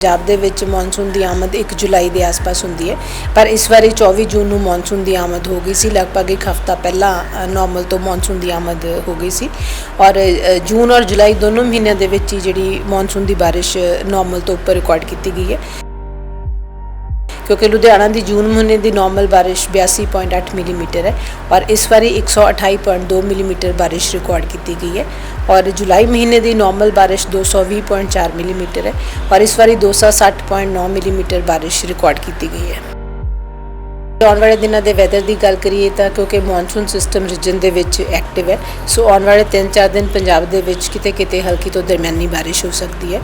ਪੰਜਾਬ ਦੇ ਵਿੱਚ ਮੌਨਸੂਨ ਦੀ ਆਮਦ 1 ਜੁਲਾਈ ਦੇ ਆਸ-ਪਾਸ ਹੁੰਦੀ ਹੈ, ਪਰ ਇਸ ਵਾਰੀ 24 ਜੂਨ ਨੂੰ ਮੌਨਸੂਨ ਦੀ ਆਮਦ ਹੋ ਗਈ ਸੀ। ਲਗਭਗ ਇੱਕ ਹਫ਼ਤਾ ਪਹਿਲਾਂ ਨਾਰਮਲ ਤੋਂ ਮੌਨਸੂਨ ਦੀ ਆਮਦ ਹੋ ਗਈ ਸੀ। ਔਰ ਜੂਨ ਔਰ ਜੁਲਾਈ ਦੋਨੋਂ ਮਹੀਨਿਆਂ ਦੇ ਵਿੱਚ ਹੀ ਜਿਹੜੀ ਮੌਨਸੂਨ ਦੀ ਬਾਰਿਸ਼ ਨਾਰਮਲ ਤੋਂ ਉੱਪਰ ਰਿਕਾਰਡ ਕੀਤੀ ਗਈ ਹੈ। ਕਿਉਂਕਿ ਲੁਧਿਆਣਾ ਦੀ ਜੂਨ ਮਹੀਨੇ ਦੀ ਨਾਰਮਲ ਬਾਰਿਸ਼ 82.8 ਮਿਲੀਮੀਟਰ ਹੈ ਔਰ ਇਸ ਵਾਰੀ 128.2 ਮਿਲੀਮੀਟਰ ਬਾਰਿਸ਼ ਰਿਕਾਰਡ ਕੀਤੀ ਗਈ ਹੈ ਔਰ ਜੁਲਾਈ ਮਹੀਨੇ ਦੀ ਨਾਰਮਲ ਬਾਰਿਸ਼ 220.4 ਮਿਲੀਮੀਟਰ ਹੈ ਔਰ ਇਸ ਵਾਰੀ 260.9 ਮਿਲੀਮੀਟਰ ਬਾਰਿਸ਼ ਰਿਕਾਰਡ ਕੀਤੀ ਗਈ ਹੈ। ਆਉਣ ਵਾਲੇ ਦਿਨਾਂ ਦੇ ਵੈਦਰ ਦੀ ਗੱਲ ਕਰੀਏ ਤਾਂ ਕਿਉਂਕਿ ਮੌਨਸੂਨ ਸਿਸਟਮ ਰੀਜਨ ਦੇ ਵਿੱਚ ਐਕਟਿਵ ਹੈ ਸੋ ਆਉਣ ਵਾਲੇ 3-4 ਦਿਨ ਪੰਜਾਬ ਦੇ ਵਿੱਚ ਕਿਤੇ-ਕਿਤੇ ਹਲਕੀ ਤੋਂ ਦਰਮਿਆਨੀ ਬਾਰਿਸ਼ ਹੋ ਸਕਦੀ ਹੈ।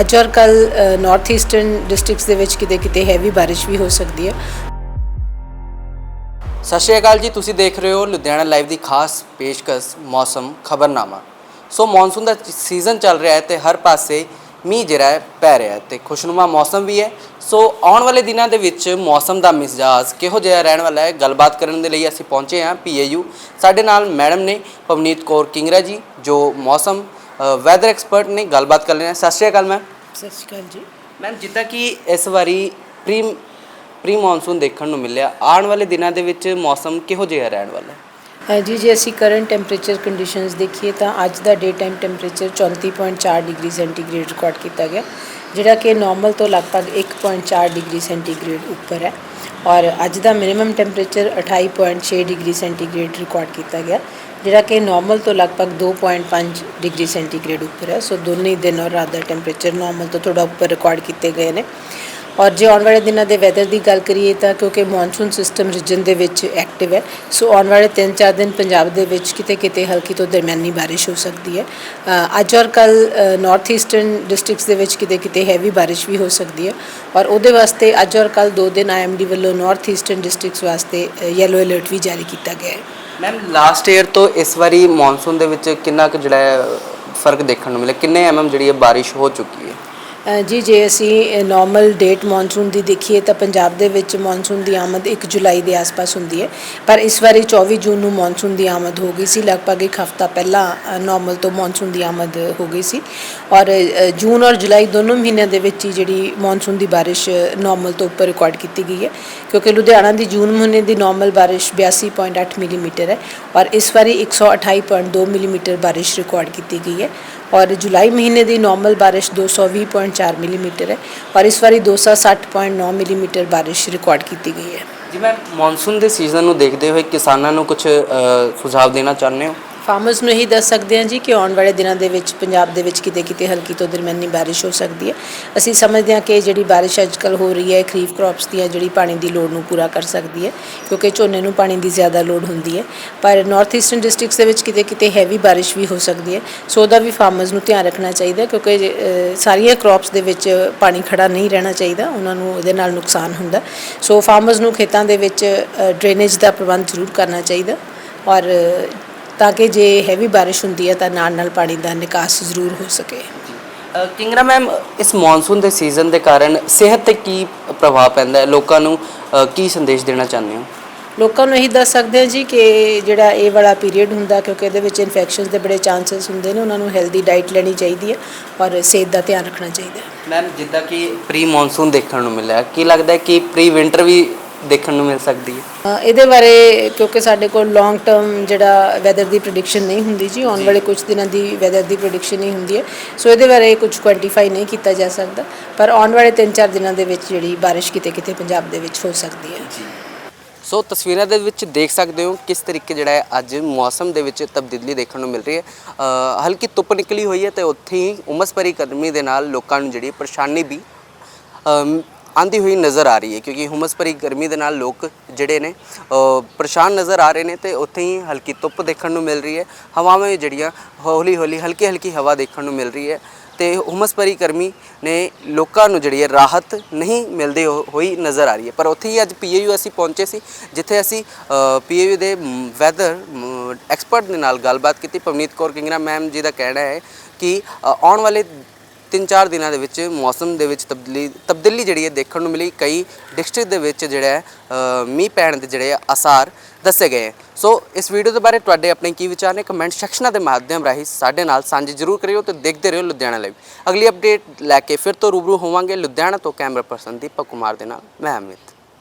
ਅੱਜ ਔਰ ਕੱਲ ਨਾਰਥ ਈਸਟਰਨ ਡਿਸਟ੍ਰਿਕਟਸ ਦੇ ਵਿੱਚ ਕਿਤੇ-ਕਿਤੇ ਹੈਵੀ ਬਾਰਿਸ਼ ਵੀ ਹੋ ਸਕਦੀ ਹੈ। ਸਤਿ ਸ਼੍ਰੀ ਅਕਾਲ ਜੀ, ਤੁਸੀਂ ਦੇਖ ਰਹੇ ਹੋ ਲੁਧਿਆਣਾ ਲਾਈਵ ਦੀ ਖਾਸ ਪੇਸ਼ਕਸ਼ ਮੌਸਮ ਖਬਰਨਾਮਾ। ਸੋ ਮੌਨਸੂਨ ਦਾ ਸੀਜ਼ਨ ਚੱਲ ਰਿਹਾ ਹੈ ਤੇ ਹਰ ਪਾਸੇ ਮੀਂਹ ਜਿਹੜਾ ਹੈ ਪੈ ਰਿਹਾ ਹੈ ਤੇ ਖੁਸ਼ਨੁਮਾ ਮੌਸਮ ਵੀ ਹੈ। ਸੋ ਆਉਣ ਵਾਲੇ ਦਿਨਾਂ ਦੇ ਵਿੱਚ ਮੌਸਮ ਦਾ ਮਿਜਾਜ਼ ਕਿਹੋ ਜਿਹਾ ਰਹਿਣ ਵਾਲਾ ਹੈ ਗੱਲਬਾਤ ਕਰਨ ਦੇ ਲਈ ਅਸੀਂ ਪਹੁੰਚੇ ਹਾਂ ਪੀਏਯੂ। ਸਾਡੇ ਨਾਲ ਮੈਡਮ ਨੇ ਪਵਨੀਤ ਕੌਰ ਕਿੰਗਰਾ ਜੀ ਜੋ ਮੌਸਮ ਵੈਦਰ ਐਕਸਪਰਟ ਨੇ ਗੱਲਬਾਤ ਕਰ ਲੈਣਾ ਸਤਿ ਸ਼੍ਰੀ ਅਕਾਲ ਮੈਮ। ਸਤਿ ਸ਼੍ਰੀ ਅਕਾਲ ਜੀ। ਮੈਮ ਜਿੱਦਾਂ ਕਿ ਇਸ ਵਾਰੀ ਪ੍ਰੀ ਪ੍ਰੀ ਮੌਨਸੂਨ ਦੇਖਣ ਨੂੰ ਮਿਲਿਆ ਆਉਣ ਵਾਲੇ ਦਿਨਾਂ ਦੇ ਵਿੱਚ ਮੌਸਮ ਕਿਹੋ ਜਿਹਾ ਰਹਿਣ ਵਾਲਾ ਹੈ? ਜੀ ਜੇ ਅਸੀਂ ਕਰੰਟ ਟੈਂਪਰੇਚਰ ਕੰਡੀਸ਼ਨਸ ਦੇਖੀਏ ਤਾਂ ਅੱਜ ਦਾ day time temperature 34.4 degree centigrade record ਕੀਤਾ ਗਿਆ, ਜਿਹੜਾ ਕਿ ਨਾਰਮਲ ਤੋਂ ਲਗਭਗ 1.4 ਡਿਗਰੀ ਸੈਂਟੀਗ੍ਰੇਡ ਉੱਪਰ ਹੈ ਔਰ ਅੱਜ ਦਾ minimum temperature 28.6 degree centigrade record ਕੀਤਾ ਗਿਆ, ਜਿਹੜਾ ਕਿ ਨਾਰਮਲ ਤੋਂ ਲਗਭਗ 2.5 ਡਿਗਰੀ ਸੈਂਟੀਗ੍ਰੇਡ ਉੱਪਰ ਹੈ। ਸੋ ਦੋਨੇ ਦਿਨ ਔਰ ਰਾਤ ਦਾ ਟੈਂਪਰੇਚਰ ਨਾਰਮਲ ਤੋਂ ਥੋੜਾ ਉੱਪਰ ਰਿਕਾਰਡ ਕੀਤੇ ਗਏ ਨੇ। ਔਰ ਜੇ ਆਉਣ ਵਾਲੇ ਦਿਨਾਂ ਦੇ ਵੈਦਰ ਦੀ ਗੱਲ ਕਰੀਏ ਤਾਂ ਕਿਉਂਕਿ ਮੌਨਸੂਨ ਸਿਸਟਮ ਰੀਜਨ ਦੇ ਵਿੱਚ ਐਕਟਿਵ ਹੈ ਸੋ ਆਉਣ ਵਾਲੇ 3-4 ਦਿਨ ਪੰਜਾਬ ਦੇ ਵਿੱਚ ਕਿਤੇ-ਕਿਤੇ ਹਲਕੀ ਤੋਂ ਦਰਮਿਆਨੀ ਬਾਰਿਸ਼ ਹੋ ਸਕਦੀ ਹੈ। ਅੱਜ ਔਰ ਕੱਲ ਨਾਰਥ ਈਸਟਰਨ ਡਿਸਟ੍ਰਿਕਟਸ ਦੇ ਵਿੱਚ ਕਿਤੇ-ਕਿਤੇ ਹੈਵੀ ਬਾਰਿਸ਼ ਵੀ ਹੋ ਸਕਦੀ ਹੈ। ਔਰ ਉਹਦੇ ਵਾਸਤੇ ਅੱਜ ਔਰ ਕੱਲ ਦੋ ਦਿਨ ਆਈਐਮਡੀ ਵੱਲੋਂ ਨਾਰਥ ਈਸਟਰਨ ਡਿਸਟ੍ਰਿਕਟਸ ਵਾਸਤੇ ਯੈਲੋ ਅਲਰਟ ਵੀ ਜਾਰੀ ਕੀਤਾ ਗਿਆ ਹੈ। ਮੈਮ ਲਾਸਟ ਈਅਰ ਤੋਂ ਇਸ ਵਾਰੀ ਮੌਨਸੂਨ ਦੇ ਵਿੱਚ ਕਿੰਨਾ ਕੁ ਜਿਹੜਾ ਹੈ ਫ਼ਰਕ ਦੇਖਣ ਨੂੰ ਮਿਲਿਆ? ਕਿੰਨੇ ਐਮਐਮ ਜਿਹੜੀ ਹੈ ਬਾਰਿਸ਼ ਹੋ ਚੁੱਕੀ ਹੈ? ਜੀ, ਜੇ ਅਸੀਂ ਨਾਰਮਲ ਡੇਟ ਮੌਨਸੂਨ ਦੀ ਦੇਖੀਏ ਤਾਂ ਪੰਜਾਬ ਦੇ ਵਿੱਚ ਮੌਨਸੂਨ ਦੀ ਆਮਦ 1 ਜੁਲਾਈ ਦੇ ਆਸ-ਪਾਸ ਹੁੰਦੀ ਹੈ। ਪਰ ਇਸ ਵਾਰੀ 24 ਜੂਨ ਨੂੰ ਮੌਨਸੂਨ ਦੀ ਆਮਦ ਹੋ ਗਈ ਸੀ। ਲਗਭਗ ਇੱਕ ਹਫ਼ਤਾ ਪਹਿਲਾਂ ਨਾਰਮਲ ਤੋਂ ਮੌਨਸੂਨ ਦੀ ਆਮਦ ਹੋ ਗਈ ਸੀ। ਔਰ ਜੂਨ ਔਰ ਜੁਲਾਈ ਦੋਨੋਂ ਮਹੀਨਿਆਂ ਦੇ ਵਿੱਚ ਹੀ ਜਿਹੜੀ ਮੌਨਸੂਨ ਦੀ ਬਾਰਿਸ਼ ਨਾਰਮਲ ਤੋਂ ਉੱਪਰ ਰਿਕਾਰਡ ਕੀਤੀ ਗਈ ਹੈ। ਕਿਉਂਕਿ ਲੁਧਿਆਣਾ ਦੀ ਜੂਨ ਮਹੀਨੇ ਦੀ ਨਾਰਮਲ ਬਾਰਿਸ਼ 82.8 ਮਿਲੀਮੀਟਰ ਹੈ ਔਰ ਇਸ ਵਾਰੀ 128.2 ਮਿਲੀਮੀਟਰ ਬਾਰਿਸ਼ ਰਿਕਾਰਡ ਕੀਤੀ ਗਈ ਹੈ। ਔਰ ਜੁਲਾਈ ਮਹੀਨੇ ਦੀ ਨਾਰਮਲ ਬਾਰਿਸ਼ 220.4 ਮਿਲੀਮੀਟਰ ਹੈ ਔਰ ਇਸ ਵਾਰੀ 260.9 ਮਿਲੀਮੀਟਰ ਬਾਰਿਸ਼ ਰਿਕਾਰਡ ਕੀਤੀ ਗਈ ਹੈ। ਜੀ ਮੈਮ ਮੌਨਸੂਨ ਦੇ ਸੀਜ਼ਨ ਨੂੰ ਦੇਖਦੇ ਹੋਏ ਕਿਸਾਨਾਂ ਨੂੰ ਕੁਝ ਸੁਝਾਅ ਦੇਣਾ ਚਾਹੁੰਦੇ ਹੋ? ਫਾਰਮਰਸ ਨੂੰ ਇਹੀ ਦੱਸ ਸਕਦੇ ਹਾਂ ਜੀ ਕਿ ਆਉਣ ਵਾਲੇ ਦਿਨਾਂ ਦੇ ਵਿੱਚ ਪੰਜਾਬ ਦੇ ਵਿੱਚ ਕਿਤੇ-ਕਿਤੇ ਹਲਕੀ ਤੋਂ ਦਰਮਿਆਨੀ ਬਾਰਿਸ਼ ਹੋ ਸਕਦੀ ਹੈ। ਅਸੀਂ ਸਮਝਦੇ ਹਾਂ ਕਿ ਜਿਹੜੀ ਬਾਰਿਸ਼ ਅੱਜਕੱਲ ਹੋ ਰਹੀ ਹੈ ਖਰੀਫ ਕ੍ਰੌਪਸ ਦੀ ਹੈ, ਜਿਹੜੀ ਪਾਣੀ ਦੀ ਲੋੜ ਨੂੰ ਪੂਰਾ ਕਰ ਸਕਦੀ ਹੈ, ਕਿਉਂਕਿ ਝੋਨੇ ਨੂੰ ਪਾਣੀ ਦੀ ਜ਼ਿਆਦਾ ਲੋੜ ਹੁੰਦੀ ਹੈ। ਪਰ ਨਾਰਥ ਈਸਟਰਨ ਡਿਸਟ੍ਰਿਕਟਸ ਦੇ ਵਿੱਚ ਕਿਤੇ-ਕਿਤੇ ਹੈਵੀ ਬਾਰਿਸ਼ ਵੀ ਹੋ ਸਕਦੀ ਹੈ। ਸੋ ਉਹਦਾ ਵੀ ਫਾਰਮਰਸ ਨੂੰ ਧਿਆਨ ਰੱਖਣਾ ਚਾਹੀਦਾ ਕਿਉਂਕਿ ਸਾਰੀਆਂ ਕ੍ਰੌਪਸ ਦੇ ਵਿੱਚ ਪਾਣੀ ਖੜਾ ਨਹੀਂ ਰਹਿਣਾ ਚਾਹੀਦਾ, ਉਹਨਾਂ ਨੂੰ ਉਹਦੇ ਨਾਲ ਨੁਕਸਾਨ ਹੁੰਦਾ। ਸੋ ਫਾਰਮਰਸ ਨੂੰ ਖੇਤਾਂ ਦੇ ਵਿੱਚ ਡਰੇਨੇਜ ਦਾ ਪ੍ਰਬੰਧ ਜ਼ਰੂਰ ਕਰਨਾ ਚਾਹੀਦਾ ਔਰ ਤਾਂ ਕਿ ਜੇ ਹੈਵੀ ਬਾਰਿਸ਼ ਹੁੰਦੀ ਹੈ ਤਾਂ ਨਾਲ ਨਾਲ ਪਾਣੀ ਦਾ ਨਿਕਾਸ ਜ਼ਰੂਰ ਹੋ ਸਕੇ। ਕਿੰਗਰਾ ਮੈਮ ਇਸ ਮੌਨਸੂਨ ਦੇ ਸੀਜ਼ਨ ਦੇ ਕਾਰਨ ਸਿਹਤ ਤੇ ਕੀ ਪ੍ਰਭਾਵ ਪੈਂਦਾ ਹੈ? ਲੋਕਾਂ ਨੂੰ ਅ, ਕੀ ਸੰਦੇਸ਼ ਦੇਣਾ ਚਾਹੁੰਦੇ ਹੋ? ਲੋਕਾਂ ਨੂੰ ਇਹੀ ਦੱਸ ਸਕਦੇ ਹਾਂ ਜੀ ਕਿ ਜਿਹੜਾ ਇਹ ਵਾਲਾ ਪੀਰੀਅਡ ਹੁੰਦਾ ਕਿਉਂਕਿ ਇਹਦੇ ਵਿੱਚ ਇਨਫੈਕਸ਼ਨਸ ਦੇ ਬੜੇ ਚਾਂਸਸ ਹੁੰਦੇ ਨੇ ਉਹਨਾਂ ਨੂੰ ਹੈਲਦੀ ਡਾਈਟ ਲੈਣੀ ਚਾਹੀਦੀ ਹੈ ਔਰ ਸਿਹਤ ਦਾ ਧਿਆਨ ਰੱਖਣਾ ਚਾਹੀਦਾ ਹੈ। ਮੈਮ ਜਿੱਦਾਂ ਕਿ ਪ੍ਰੀ ਮੌਨਸੂਨ ਦੇਖਣ ਨੂੰ ਮਿਲਿਆ ਕੀ ਲੱਗਦਾ ਹੈ ਕਿ ਪ੍ਰੀ ਵਿੰਟਰ ਵੀ ਦੇਖਣ ਨੂੰ ਮਿਲ ਸਕਦੀ ਹੈ। ਅ, ਇਹਦੇ ਬਾਰੇ ਕਿਉਂਕਿ ਸਾਡੇ ਕੋਲ ਲੌਂਗ ਟਰਮ ਜਿਹੜਾ ਵੈਦਰ ਦੀ ਪ੍ਰੈਡਿਕਸ਼ਨ ਨਹੀਂ ਹੁੰਦੀ ਜੀ ਆਉਣ ਵਾਲੇ ਕੁਝ ਦਿਨਾਂ ਦੀ ਵੈਦਰ ਦੀ ਪ੍ਰੈਡਿਕਸ਼ਨ ਹੀ ਹੁੰਦੀ ਹੈ। ਸੋ ਇਹਦੇ ਬਾਰੇ ਕੁਝ ਕੁਆਂਟੀਫਾਈ ਨਹੀਂ ਕੀਤਾ ਜਾ ਸਕਦਾ ਪਰ ਆਉਣ ਵਾਲੇ 3-4 ਦਿਨਾਂ ਦੇ ਵਿੱਚ ਜਿਹੜੀ ਬਾਰਿਸ਼ ਕਿਤੇ-ਕਿਤੇ ਪੰਜਾਬ ਦੇ ਵਿੱਚ ਹੋ ਸਕਦੀ ਹੈ। ਸੋ ਤਸਵੀਰਾਂ ਦੇ ਵਿੱਚ ਦੇਖ ਸਕਦੇ ਹੋ ਕਿਸ ਤਰੀਕੇ ਜਿਹੜਾ ਹੈ ਅੱਜ ਮੌਸਮ ਦੇ ਵਿੱਚ ਤਬਦੀਲੀ ਦੇਖਣ ਨੂੰ ਮਿਲ ਰਹੀ ਹੈ। ਅ, ਹਲਕੀ ਧੁੱਪ ਨਿਕਲੀ ਹੋਈ ਹੈ ਤੇ ਉੱਥੇ ਹੀ ਉਮਸ ਭਰੀ ਗਰਮੀ ਦੇ ਨਾਲ ਲੋਕਾਂ ਨੂੰ ਜਿਹੜੀ ਪਰੇਸ਼ਾਨੀ ਵੀ ਅਮ, ਆਂਦੀ ਹੋਈ ਨਜ਼ਰ ਆ ਰਹੀ ਹੈ, ਕਿਉਂਕਿ ਹੁਮਸ ਭਰੀ ਗਰਮੀ ਦੇ ਨਾਲ ਲੋਕ ਜਿਹੜੇ ਨੇ ਪਰੇਸ਼ਾਨ ਨਜ਼ਰ ਆ ਰਹੇ ਨੇ ਤੇ ਉੱਥੇ ਹੀ ਹਲਕੀ ਧੁੱਪ ਦੇਖਣ ਨੂੰ ਮਿਲ ਰਹੀ ਹੈ, ਹਵਾਵਾਂ ਵੀ ਜਿਹੜੀਆਂ ਹੌਲੀ ਹੌਲੀ ਹਲਕੀ ਹਲਕੀ ਹਵਾ ਦੇਖਣ ਨੂੰ ਮਿਲ ਰਹੀ ਹੈ ਤੇ ਹੁਮਸ ਭਰੀ ਗਰਮੀ ਨੇ ਲੋਕਾਂ ਨੂੰ ਜਿਹੜੀ ਹੈ ਰਾਹਤ ਨਹੀਂ ਮਿਲਦੀ ਹੋ- ਹੋਈ ਨਜ਼ਰ ਆ ਰਹੀ ਹੈ। ਪਰ ਉੱਥੇ ਹੀ ਅੱਜ ਪੀਏਯੂ ਅਸੀਂ ਪਹੁੰਚੇ ਸੀ, ਜਿੱਥੇ ਅਸੀਂ ਪੀਏਯੂ ਦੇ ਵੈਦਰ ਐਕਸਪਰਟ ਦੇ ਨਾਲ ਗੱਲਬਾਤ ਕੀਤੀ। ਪਵਨੀਤ ਕੌਰ ਕਿੰਗਰਾ ਮੈਮ ਜੀ ਦਾ ਕਹਿਣਾ ਹੈ ਕਿ ਆਉਣ ਵਾਲੇ 3-4 ਦਿਨਾਂ ਦੇ ਵਿੱਚ ਮੌਸਮ ਦੇ ਵਿੱਚ ਤਬਦੀਲੀ ਤਬਦੀਲੀ ਜਿਹੜੀ ਹੈ ਦੇਖਣ ਨੂੰ ਮਿਲੀ। ਕਈ ਡਿਸਟ੍ਰਿਕਟ ਦੇ ਵਿੱਚ ਜਿਹੜਾ ਹੈ, ਮੀਂਹ ਪੈਣ ਦੇ ਜਿਹੜੇ ਆਸਾਰ ਦੱਸੇ ਗਏ। ਹੈ। ਸੋ ਇਸ ਵੀਡੀਓ ਦੇ ਬਾਰੇ ਤੁਹਾਡੇ ਆਪਣੇ ਕੀ ਵਿਚਾਰ ਨੇ? ਕਮੈਂਟ ਸੈਕਸ਼ਨਾਂ ਦੇ ਮਾਧਿਅਮ ਰਾਹੀਂ ਸਾਡੇ ਨਾਲ ਸਾਂਝੇ ਜ਼ਰੂਰ ਕਰਿਓ ਤੇ ਦੇਖਦੇ ਰਹੋ ਲੁਧਿਆਣਾ ਲਾਈਵ ਅਗਲੀ ਅਪਡੇਟ ਲੈ ਕੇ ਫਿਰ ਤੋਂ ਰੂਬਰੂ ਹੋਵਾਂਗੇ ਲੁਧਿਆਣਾ ਤੋਂ ਕੈਮਰਾ ਪਰਸਨ ਦੀਪਕ ਕੁਮਾਰ ਦੇ ਨਾਲ। ਮੈਂ ਅਮਿਤ।